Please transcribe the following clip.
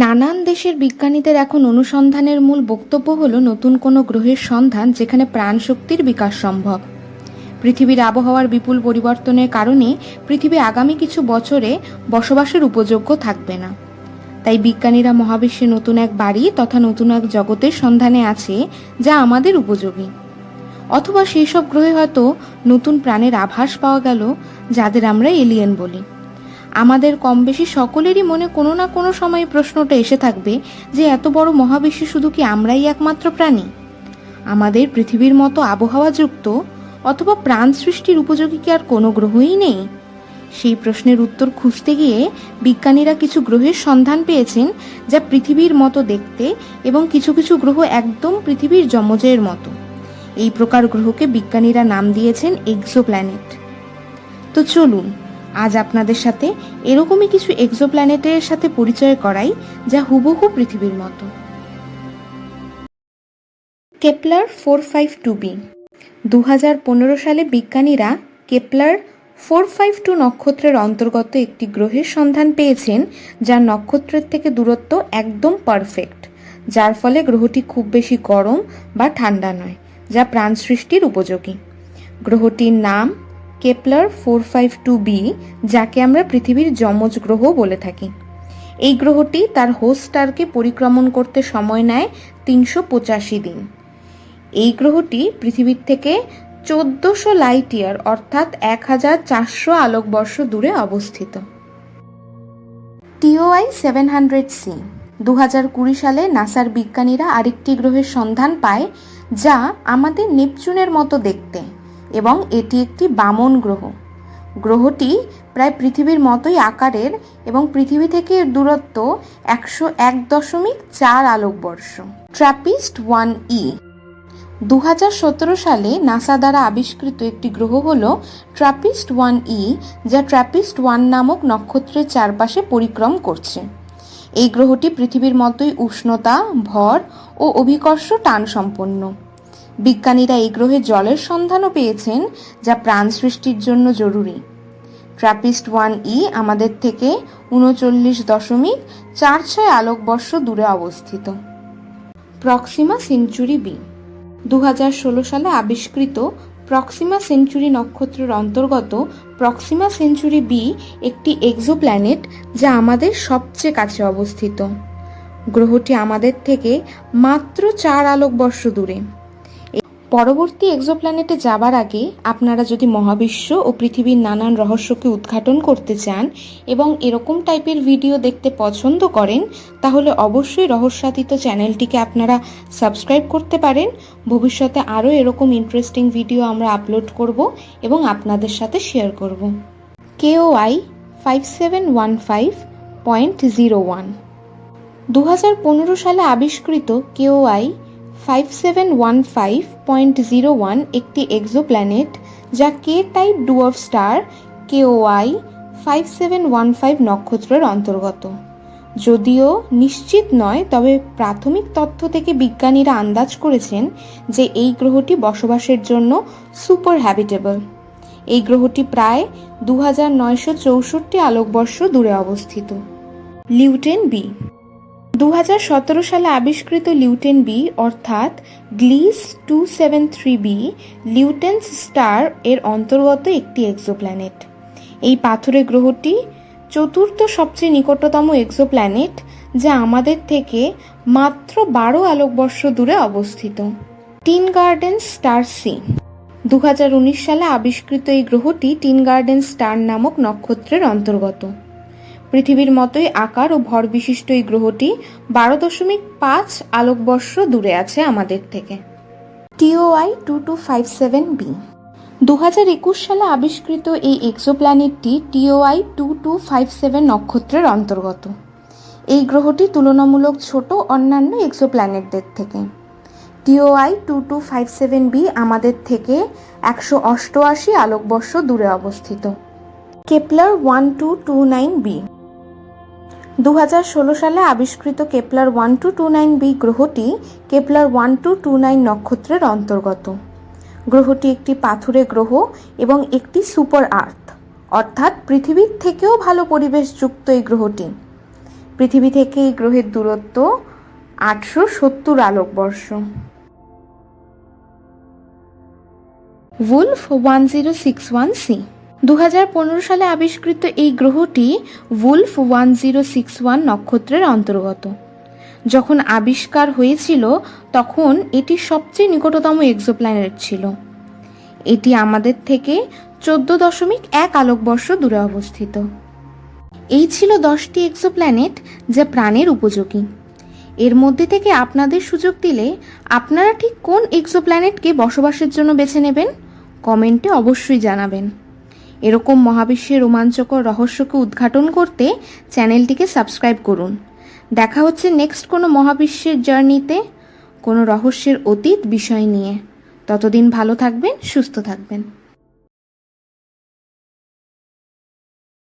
নানান দেশের বিজ্ঞানীদের এখন অনুসন্ধানের মূল বক্তব্য হলো নতুন কোনো গ্রহের সন্ধান যেখানে প্রাণশক্তির বিকাশ সম্ভব। পৃথিবীর আবহাওয়ার বিপুল পরিবর্তনের কারণে পৃথিবী আগামী কিছু বছরে বসবাসের উপযোগ্য থাকবে না। তাই বিজ্ঞানীরা মহাবিশ্বে নতুন এক বাড়ি তথা নতুন এক জগতের সন্ধানে আছে যা আমাদের উপযোগী। অথবা সেই সব গ্রহে হয়তো নতুন প্রাণের আভাস পাওয়া গেল, যাদের আমরা এলিয়েন বলি। আমাদের কম বেশি সকলেরই মনে কোনো না কোনো সময় প্রশ্নটা এসে থাকবে যে এত বড় মহাবিশ্বে শুধু কি আমরাই একমাত্র প্রাণী? আমাদের পৃথিবীর মতো আবহাওয়াযুক্ত অথবা প্রাণ সৃষ্টির উপযোগী কি আর কোনো গ্রহই নেই? সেই প্রশ্নের উত্তর খুঁজতে গিয়ে বিজ্ঞানীরা কিছু গ্রহের সন্ধান পেয়েছেন যা পৃথিবীর মতো দেখতে এবং কিছু কিছু গ্রহ একদম পৃথিবীর যমজের মতো। এই প্রকার গ্রহকে বিজ্ঞানীরা নাম দিয়েছেন এক্সোপ্ল্যানেট। তো চলুন আজ আপনাদের সাথে এরকমই কিছু এক্সোপ্ল্যানেটের সাথে পরিচয় করাই যা হুবহু পৃথিবীর মতো। Kepler four five two B. দু হাজার পনেরো সালে বিজ্ঞানীরা কেপলার ফোর ফাইভ টু নক্ষত্রের অন্তর্গত একটি গ্রহের সন্ধান পেয়েছেন, যার নক্ষত্রের থেকে দূরত্ব একদম পারফেক্ট, যার ফলে গ্রহটি খুব বেশি গরম বা ঠান্ডা নয়, যা প্রাণ সৃষ্টির উপযোগী। গ্রহটির নাম Kepler four five two B, যাকে আমরা পৃথিবীর যমজ গ্রহ বলে থাকি। এই গ্রহটি তার হোস্ট স্টারকে পরিক্রমণ করতে সময় নেয় তিনশো পঁচাশি দিন। এই গ্রহটি পৃথিবীর থেকে চোদ্দশো লাইট ইয়ার অর্থাৎ এক হাজার চারশো আলোকবর্ষ দূরে অবস্থিত। টিওআই সেভেন হান্ড্রেড সি দু হাজার কুড়ি সালে নাসার বিজ্ঞানীরা আরেকটি গ্রহের সন্ধান পায়, যা আমাদের নেপচুনের মতো দেখতে। এবং এটি একটি বামন গ্রহ। গ্রহটি প্রায় পৃথিবীর মতোই আকারের এবং পৃথিবী থেকে দূরত্ব একশো এক দশমিক চার আলোকবর্ষ। TRAPPIST one E. দু হাজার সতেরো সালে নাসা দ্বারা আবিষ্কৃত একটি গ্রহ হল ট্র্যাপিস্ট ওয়ান ই, যা ট্র্যাপিস্ট ওয়ান নামক নক্ষত্রের চারপাশে পরিক্রম করছে। এই গ্রহটি পৃথিবীর মতোই উষ্ণতা, ভর ও অভিকর্ষ টান সম্পন্ন বিজ্ঞানীরা এই গ্রহে জলের সন্ধানও পেয়েছেন, যা প্রাণ সৃষ্টির জন্য জরুরি। ট্র্যাপিস্ট ওয়ান ই আমাদের থেকে উনচল্লিশ দশমিক চার ছয় আলোকবর্ষ দূরে অবস্থিত। Proxima Centauri B. দু হাজার ষোলো সালে আবিষ্কৃত প্রক্সিমা সেঞ্চুরি নক্ষত্রের অন্তর্গত প্রক্সিমা সেঞ্চুরি বি একটি এক্সোপ্ল্যানেট যা আমাদের সবচেয়ে কাছে অবস্থিত। গ্রহটি আমাদের থেকে মাত্র চার আলোকবর্ষ দূরে। পরবর্তী এক্সোপ্ল্যানেটে যাবার আগে আপনারা যদি মহাবিশ্ব ও পৃথিবীর নানান রহস্যকে উদ্ঘাটন করতে চান এবং এরকম টাইপের ভিডিও দেখতে পছন্দ করেন, তাহলে অবশ্যই রহস্যাতীত চ্যানেলটিকে আপনারা সাবস্ক্রাইব করতে পারেন। ভবিষ্যতে আরও এরকম ইন্টারেস্টিং ভিডিও আমরা আপলোড করব এবং আপনাদের সাথে শেয়ার করব। KOI five seven one five point zero one দু হাজার পনেরো সালে আবিষ্কৃত KOI five seven one five point zero one একটি এক্সোপ্ল্যানেট যা K type dwarf star KOI five seven one five নক্ষত্রের অন্তর্গত। যদিও নিশ্চিত নয়, তবে প্রাথমিক তথ্য থেকে বিজ্ঞানীরা আন্দাজ করেছেন যে এই গ্রহটি বসবাসের জন্য সুপার হ্যাবিটেবল। এই গ্রহটি প্রায় দু হাজার নয়শো চৌষট্টি আলোকবর্ষ দূরে অবস্থিত। Luyten B. দু হাজার সতেরো সালে আবিষ্কৃত লিউটেন বি অর্থাৎ Gliese two seven three B Luyten's star এর অন্তর্গত একটি এক্সোপ্ল্যানেট। এই পাথুরে গ্রহটি চতুর্থ সবচেয়ে নিকটতম এক্সোপ্ল্যানেট যা আমাদের থেকে মাত্র বারো আলোকবর্ষ দূরে অবস্থিত। Teegarden star C. দু হাজার উনিশ সালে আবিষ্কৃত এই গ্রহটি টিন গার্ডেন স্টার নামক নক্ষত্রের অন্তর্গত। পৃথিবীর মতোই আকার ও ভর বিশিষ্ট এই গ্রহটি বারো দশমিক পাঁচ আলোকবর্ষ দূরে আছে আমাদের থেকে। TOI two two five seven B. দু হাজার একুশ সালে আবিষ্কৃত এই এক্সোপ্ল্যানেটটি TOI two two five seven নক্ষত্রের অন্তর্গত। এই গ্রহটি তুলনামূলক ছোট অন্যান্য এক্সোপ্ল্যানেটদের থেকে। TOI two two five seven B আমাদের থেকে একশো অষ্টআশি আলোকবর্ষ দূরে অবস্থিত। Kepler one two two nine B. দু হাজার ষোলো সালে আবিষ্কৃত Kepler one two two nine B গ্রহটি Kepler one two two nine নক্ষত্রের অন্তর্গত। গ্রহটি একটি পাথুরে গ্রহ এবং একটি সুপার আর্থ। অর্থাৎ পৃথিবীর থেকেও ভালো পরিবেশযুক্ত এই গ্রহটি। পৃথিবী থেকে এই গ্রহের দূরত্ব আটশো সত্তর আলোকবর্ষ। Wolf one zero six one C দু হাজার পনেরো সালে আবিষ্কৃত এই গ্রহটি Wolf one zero six one নক্ষত্রের অন্তর্গত। যখন আবিষ্কার হয়েছিল, তখন এটি সবচেয়ে নিকটতম এক্সোপ্ল্যানেট ছিল। এটি আমাদের থেকে চোদ্দ দশমিক এক আলোকবর্ষ দূরে অবস্থিত। এই ছিল দশটি এক্সোপ্ল্যানেট যা প্রাণের উপযোগী। এর মধ্যে থেকে আপনাদের সুযোগ দিলে আপনারা ঠিক কোন এক্সোপ্ল্যানেটকে বসবাসের জন্য বেছে নেবেন? কমেন্টে অবশ্যই জানাবেন। এরকম মহাবিশ্বের রোমাঞ্চকর রহস্যকে উদ্ঘাটন করতে চ্যানেলটিকে সাবস্ক্রাইব করুন। দেখা হচ্ছে নেক্সট কোনো মহাবিশ্বের জার্নিতে, কোনো রহস্যের অতীত বিষয় নিয়ে। ততদিন ভালো থাকবেন, সুস্থ থাকবেন।